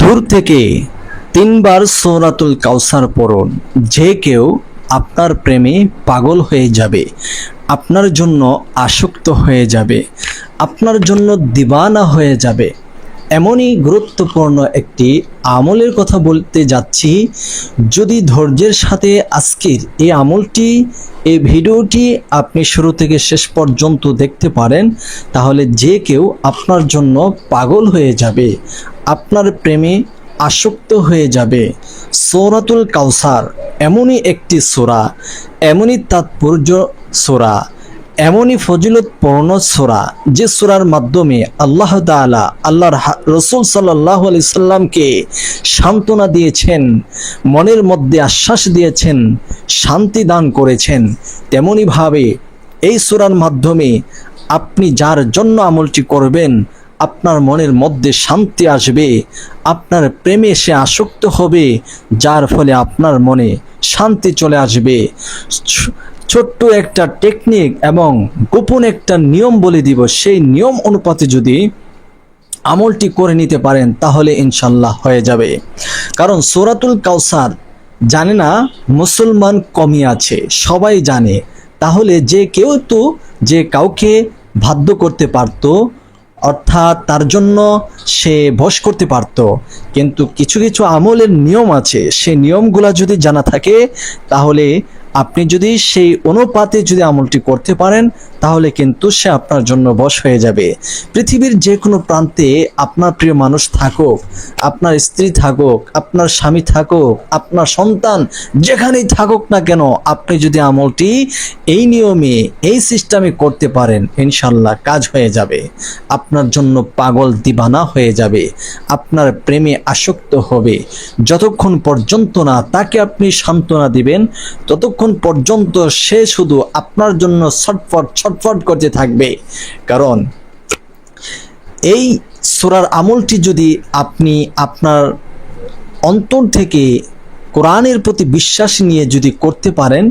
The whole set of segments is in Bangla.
দূর থেকে তিনবার সৌরাতুল কাউসার পড়ুন। যে কেউ আপনার প্রেমে পাগল হয়ে যাবে, আপনার জন্য আসক্ত হয়ে যাবে, আপনার জন্য দিবানা হয়ে যাবে। এমনই গুরুত্বপূর্ণ একটি আমলের কথা বলতে যাচ্ছি। যদি ধৈর্যের সাথে আজকের এই আমলটি, এই ভিডিওটি আপনি শুরু থেকে শেষ পর্যন্ত দেখতে পারেন, তাহলে যে কেউ আপনার জন্য পাগল হয়ে যাবে আপনার প্রেমে আসক্ত হয়ে যাবে। সৌরাতুল কাউসার, এমনই একটি সোরা, এমনই তাৎপর্য সোরা, এমনই ফজিলতপূর্ণ সোরা যে সোরার মাধ্যমে আল্লাহ তাআলা আল্লাহর রসুল সাল্লাহ আলি সাল্লামকে সান্ত্বনা দিয়েছেন, মনের মধ্যে আশ্বাস দিয়েছেন, শান্তি দান করেছেন। তেমনইভাবে এই সোরার মাধ্যমে আপনি যার জন্য আমলটি করবেন আপনার মনের মধ্যে শান্তি আসবে, আপনার প্রেমে সে আসক্ত হবে, যার ফলে আপনার মনে শান্তি চলে আসবে। ছোট্ট একটা টেকনিক এবং গোপন একটা নিয়ম বলে দিব। সেই নিয়ম অনুপাতে যদি আমলটি করে নিতে পারেন, তাহলে ইনশাল্লাহ হয়ে যাবে। কারণ সোরাতুল কাউসার জানে না মুসলমান কমই আছে, সবাই জানে। তাহলে যে কেউ তো যে কাউকে বাধ্য করতে পারতো অর্থাৎ তার জন্য সে বস করতে পারত। কিন্তু কিছু কিছু আমলের নিয়ম আছে। সেই নিয়মগুলো যদি জানা থাকে, তাহলে আপনি যদি সেই অনুপাতে যদি আমলটি করতে পারেন তাহলে কিন্তু সে আপনার জন্য বশ হয়ে যাবে। পৃথিবীর যে কোনো প্রান্তে আপনার প্রিয় মানুষ থাকুক, আপনার স্ত্রী থাকুক, আপনার স্বামী থাকুক, আপনার সন্তান যেখানেই থাকুক না কেন, আপনি যদি আমলটি এই নিয়মে, এই সিস্টেমে করতে পারেন ইনশাল্লাহ কাজ হয়ে যাবে। আপনার জন্য পাগল দিবানা হয়ে যাবে। আপনার প্রেমে আসক্ত হবে। যতক্ষণ পর্যন্ত না তাকে আপনি সান্ত্বনা দিবেন, ততক্ষণ পর্যন্ত সে শুধু আপনার জন্য ছটফট ছটফট করতে থাকবে। কারণ এই সোরার আমলটি যদি আপনি আপনার অন্তর থেকে কোরআনের প্রতি বিশ্বাস নিয়ে যদি করতে পারেন,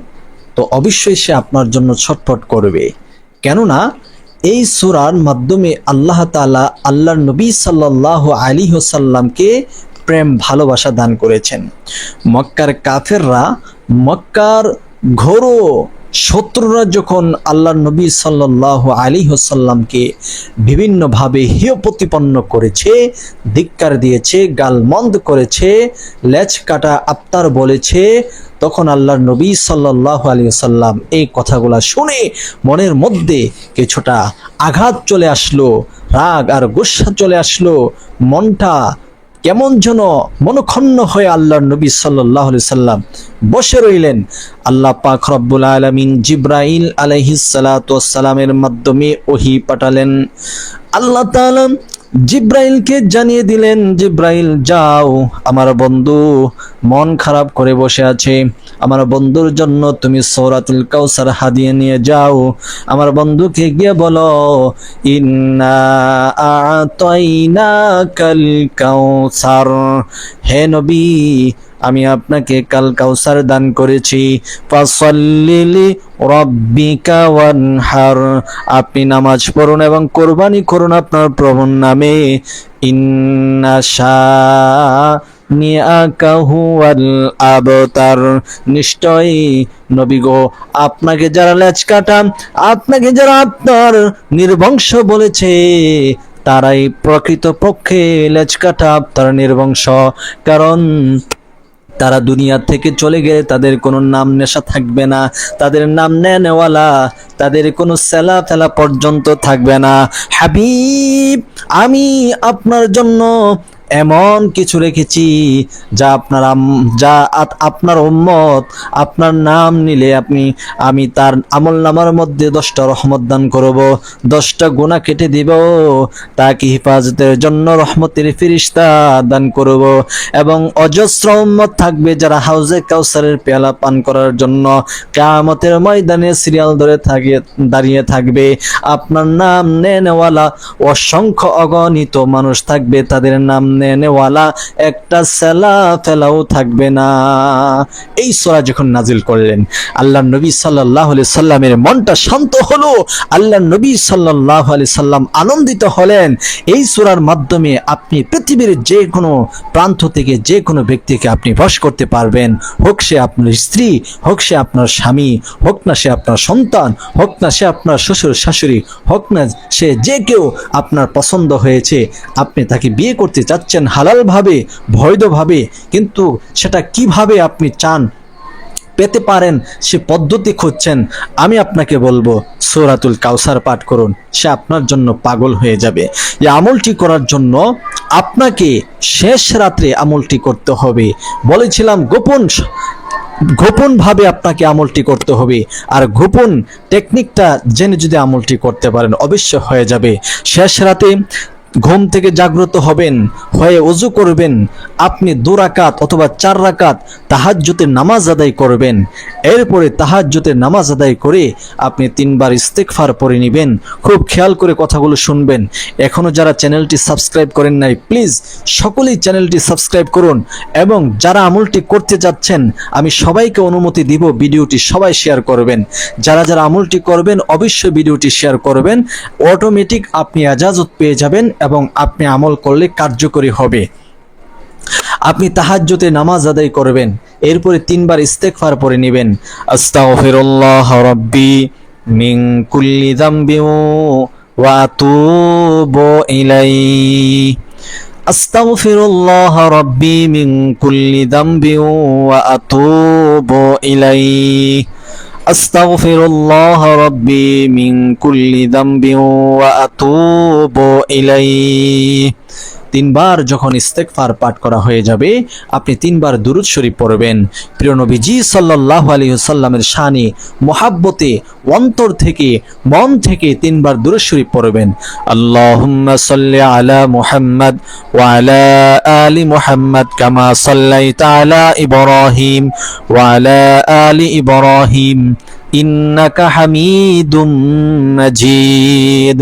তো অবশ্যই সে আপনার জন্য ছটফট করবে। কেননা এই সুরার মাধ্যমে আল্লাহ তাআলা আল্লাহর নবী সাল্লাল্লাহু আলী হোসাল্লামকে প্রেম, ভালোবাসা দান করেছেন। মক্কার কাফেররা মক্কার ঘোর শত্রুরা যখন আল্লাহর নবী সাল্লাল্লাহু আলী হোসাল্লামকে বিভিন্নভাবে হেয় প্রতিপন্ন করেছে, ধিক্কার দিয়েছে, গালমন্দ করেছে, লেজ কাটা আফতার বলেছে। তখন আল্লাহর নবী সাল্লাল্লাহু আলী সাল্লাম এই কথাগুলা শুনে মনের মধ্যে কিছুটা আঘাত চলে আসলো, রাগ আর গুসা চলে আসলো, মনটা কেমন যেন মনক্ষণ্ণ হয়ে আল্লাহর নবী সাল্লাহ সাল্লাম বসে রইলেন। আল্লাহ পাক রব্বুল আলমিন জিব্রাইল আলহিসালামের মাধ্যমে ওহি পাঠালেন। আল্লাহ তাআলা জিব্রাইলকে জানিয়ে দিলেন, জিব্রাইল, যাও। আমার বন্ধু মন খারাপ করে বসে আছে। আমার বন্ধুর জন্য তুমি সৌরাতুল কাউসার হাদিয়ে নিয়ে যাও। আমার বন্ধুকে গিয়ে বলো, ইন্না কাল কাউসার। হে নবী আমি আপনাকে কাল কাউসার দান করেছি। ফাসাল্লিলি আপনি নামাজ পড়ুন এবং কোরবানি করুন আপনার প্রভুর নামে। ইন্না শানিআকাহু ওয়াল আবতার। নিশ্চয়ই নবী গো, আপনাকে যারা লেজ কাটা, আপনাকে যারা আপনার নির্বংশ বলেছে, তারাই প্রকৃত পক্ষে লেজ কাটা আপনার নির্বংশ। কারণ তারা দুনিয়া থেকে চলে গেলে তাদের কোনো নাম নেশা থাকবে না, তাদের নাম নেওয়ালা, তাদের কোনো সেলা ফেলা পর্যন্ত থাকবে না। হাবিব, আমি আপনার জন্য এমন কিছু রেখেছি যা আপনার যা আপনার উম্মত, আপনার নাম নিলে আপনি, আমি তার আমল নামার মধ্যে দশটা রহমত দান করব, দশটা গুণা কেটে দিব, তাকে হেফাজতের জন্য রহমতের ফিরিস্তা দান করব এবং অজস্র উম্মত থাকবে যারা হাউজে কাউসারের পেয়ালা পান করার জন্য কামতের ময়দানে সিরিয়াল ধরে থাকে, দাঁড়িয়ে থাকবে। আপনার নাম নেওয়ালা অসংখ্য অগণিত মানুষ থাকবে, তাদের নাম সামনে এনেওয়ালা একটা সেলা ফেলাও থাকবে না। এই সোরা যখন নাজিল করলেন আল্লাহ নবী সাল্লাহ সাল্লামের মনটা শান্ত হলো আল্লাহ নবী সাল্লাহ আলি সাল্লাম আনন্দিত হলেন। এই সোরার মাধ্যমে আপনি পৃথিবীর যে কোনো প্রান্ত থেকে যে কোনো ব্যক্তিকে আপনি বশ করতে পারবেন। হোক সে আপনার স্ত্রী, হোক সে আপনার স্বামী, হোক না সে আপনার সন্তান, হোক না সে আপনার শ্বশুর, শাশুড়ি, হোক না সে যে কেউ আপনার পছন্দ হয়েছে, আপনি তাকে বিয়ে করতে চাচ্ছেন হালালভাবে, বৈধভাবে, কিন্তু সেটা কীভাবে আপনি চান, পেতে পারেন, সে পদ্ধতি খুঁজছেন, আমি আপনাকে বলব, সৌরাতুল কাউসার পাঠ করুন, সে আপনার জন্য পাগল হয়ে যাবে। এই আমলটি করার জন্য আপনাকে শেষ রাত্রে আমলটি করতে হবে। বলেছিলাম, গোপন গোপনভাবে আপনাকে আমলটি করতে হবে, আর গোপন টেকনিকটা জেনে যদি আমলটি করতে পারেন, অবশ্য হয়ে যাবে। শেষ রাতে ঘুম থেকে জাগ্রত হবেন, হয়ে অজু করবেন, আপনি দু রাকাত অথবা চার রাকাত তাহাজ্জুতের নামাজ আদায় করবেন। এরপরে তাহাজ্জুতের নামাজ আদায় করে আপনি তিনবার ইস্তেকফার পরে নেবেন। খুব খেয়াল করে কথাগুলো শুনবেন। এখনও যারা চ্যানেলটি সাবস্ক্রাইব করেন নাই, প্লিজ সকলেই চ্যানেলটি সাবস্ক্রাইব করুন এবং যারা আমলটি করতে যাচ্ছেন, আমি সবাইকে অনুমতি দিব ভিডিওটি সবাই শেয়ার করবেন। যারা যারা আমলটি করবেন, অবশ্যই ভিডিওটি শেয়ার করবেন। অটোমেটিক আপনি আজাজত পেয়ে যাবেন এবং আপনি আমল করলে কার্যকরী হবে। আপনি তাহাজ্জুতে নামাজ আদায় করবেন, এরপরে তিনবার ইস্তেগফার পরে নেবেন। আস্তাগফিরুল্লাহ রাব্বি মিন কুল্লি যামবি ওয়া আতুবু ইলাইহি। আস্তাগফিরুল্লাহ রাব্বি মিন কুল্লি যামবি ওয়া আতুবু ইলাইহি। আস্তাগফিরুল্লাহ রাব্বি মিন কুল্লি যামবি ওয়া আতুবু ইলাইহি তিনবার যখন ইস্তেকফার পাঠ করা হয়ে যাবে, আপনি তিনবার দুরুদ শরীফ পড়বেন। প্রিয় নবীজি সাল্লাল্লাহু আলাইহি সাল্লামের শানে মোহাব্বতে অন্তর থেকে, মন থেকে তিনবার দুরুদ শরীফ পড়বেন। আল্লাহুম্মা সাল্লি আলা মুহাম্মদ ওয়া আলা আলি মুহাম্মদ কামা সাল্লাইতা আলা ইব্রাহিম ওয়া আলা আলি ইব্রাহিম। ইন্নাকা হামিদুম মাজিদ।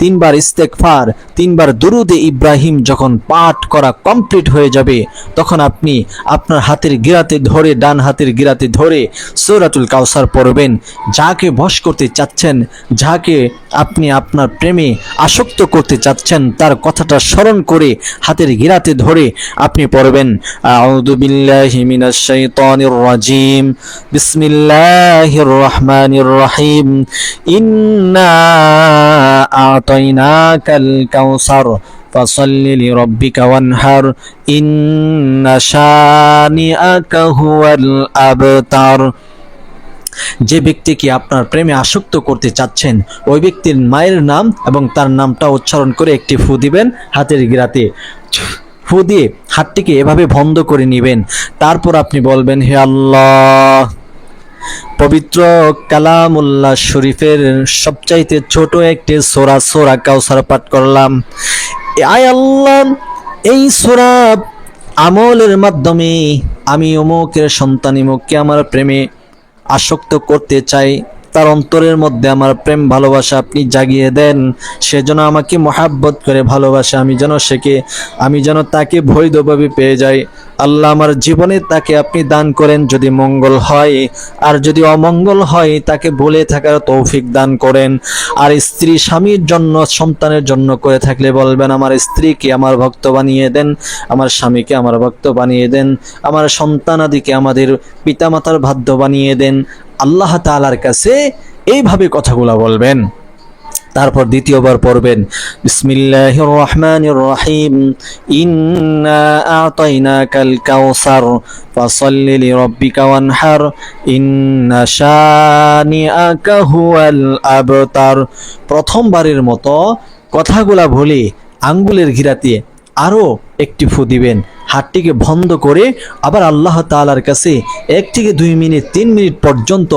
তিনবার ইস্তেকফার তিনবার দুরুদে ইব্রাহিম যখন পাঠ করা কমপ্লিট হয়ে যাবে, তখন আপনি আপনার হাতের গিরাতে ধরে, ডান হাতের গিরাতে ধরে সৌরাতুল কাউসার পড়বেন। যাকে বশ করতে চাচ্ছেন, যাকে আপনি আপনার প্রেমে আসক্ত করতে চাচ্ছেন, তার কথাটা স্মরণ করে হাতের গিরাতে ধরে আপনি পড়বেন। রাজিম। বিসমিল্লাহির রহমানির রহিম। ইন্না আ'তাইনাকাল কাউসার فصل لربك وانحر إن شانئك هو الأبتر যে ব্যক্তিকে আপনার প্রেমে আসক্ত করতে চাচ্ছেন ওই ব্যক্তির মায়ের নাম এবং তার নামটা উচ্চারণ করে একটি ফু দিবেন হাতের গিরাতে ফু দিয়ে হাতটিকে এভাবে বন্ধ করে নেবেন তারপর আপনি বলবেন হে আল্লাহ পবিত্র কালামুল্লাহ শরীফের সবচাইতে ছোট একটি সোরা সোরা কাউসার পাঠ করলাম। আয় আল্লাহ, এই সোরা আমলের মাধ্যমে আমি অমুকের সন্তান ইমুককে আমার প্রেমে আসক্ত করতে চাই। তার অন্তরের মধ্যে আমার প্রেম, ভালোবাসা আপনি জাগিয়ে দেন। সে যেন আমাকে মহাব্বত করে ভালোবাসে, আমি যেন সেকে, আমি যেন তাকে বৈধভাবে পেয়ে যাই। আল্লাহ আমার জীবনে তাকে আপনি দান করেন যদি মঙ্গল হয়, আর যদি অমঙ্গল হয়, তাকে বলে থাকার তৌফিক দান করেন। আর স্ত্রী স্বামীর জন্য, সন্তানের জন্য করে থাকলে বলবেন, আমার স্ত্রীকে আমার ভক্ত বানিয়ে দেন, আমার স্বামীকে আমার ভক্ত বানিয়ে দেন, আমার সন্তানাদিকে আমাদের পিতামাতার বাধ্য বানিয়ে দেন আল্লাহ তালার কাছে এইভাবে কথাগুলো বলবেন। তারপর দ্বিতীয়বার পড়বেন বিসমিল্লাহির রহমানির রহিম ইন্না আতাইনাকাল কাউসার ফাসাল্লি লিরাব্বিকা ওয়ানহার, ইন্না শানিআকা হুয়াল আবতার। প্রথমবারের মতো কথাগুলা বলে আঙ্গুলের ঘিরাতে আরও একটি ফু দিবেন। হাতটিকে বন্ধ করে আবার আল্লাহ তাআলার কাছে এক থেকে দুই মিনিট, তিন মিনিট পর্যন্ত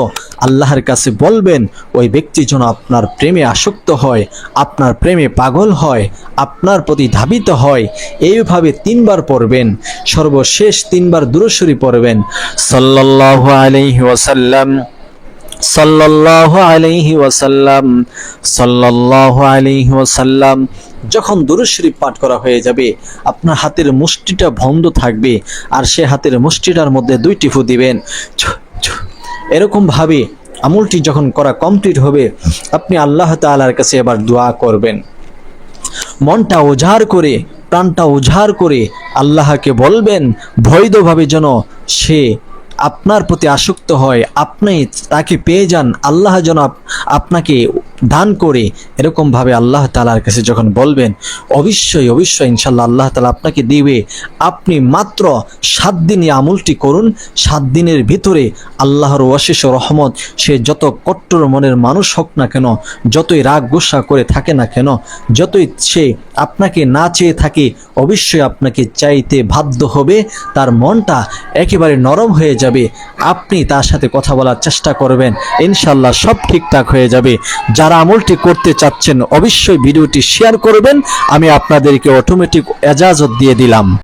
আল্লাহর কাছে বলবেন, ওই ব্যক্তি যেন আপনার প্রেমে আসক্ত হয়, আপনার প্রেমে পাগল হয়, আপনার প্রতি ধাবিত হয়। এইভাবে তিনবার পড়বেন, সর্বশেষ তিনবার দূরস্বরী পড়বেন। আলাইহি ওয়াসাল্লাম সাল্লাল্লাহু আলাইহি ওয়াসাল্লাম, সাল্লাল্লাহু আলাইহি ওয়াসাল্লাম, যখন দুরূদ শরীফ পাঠ করা হয়ে যাবে, আপনার হাতের মুষ্টিটা বন্ধ থাকবে আর সে হাতের মুষ্টিটার মধ্যে দুইটি ফু দিবেন। এরকম ভাবে আমলটি যখন করা কমপ্লিট হবে, আপনি আল্লাহ তাআলার কাছে এবার দোয়া করবেন। মনটা উজাড় করে, প্রাণটা উজাড় করে আল্লাহকে বলবেন, বৈধভাবে যেন সে আপনার প্রতি আসক্ত হয় আপনি তাকে পেয়ে যান আল্লাহ যেন আপনাকে দান করে এরকমভাবে আল্লাহ তালার কাছে যখন বলবেন, অবশ্যই অবশ্যই ইনশাল্লাহ আল্লাহ তালা আপনাকে দিবে। আপনি মাত্র সাত দিন এই আমলটি করুন, সাত দিনের ভিতরে আল্লাহর অশেষ রহমত, সে যত কট্টর মনের মানুষ হোক না কেন, যতই রাগ গুসা করে থাকে না কেন, যতই সে আপনাকে না চেয়ে থাকে, অবশ্যই আপনাকে চাইতে বাধ্য হবে, তার মনটা একেবারে নরম হয়ে যাবে। আপনি তার সাথে কথা বলার চেষ্টা করবেন ইনশাল্লাহ সব ঠিকঠাক হয়ে যাবে। যারা আমলটি করতে চাচ্ছেন অবশ্যই ভিডিওটি শেয়ার করবেন। আমি আপনাদেরকে অটোমেটিক এজাজত দিয়ে দিলাম।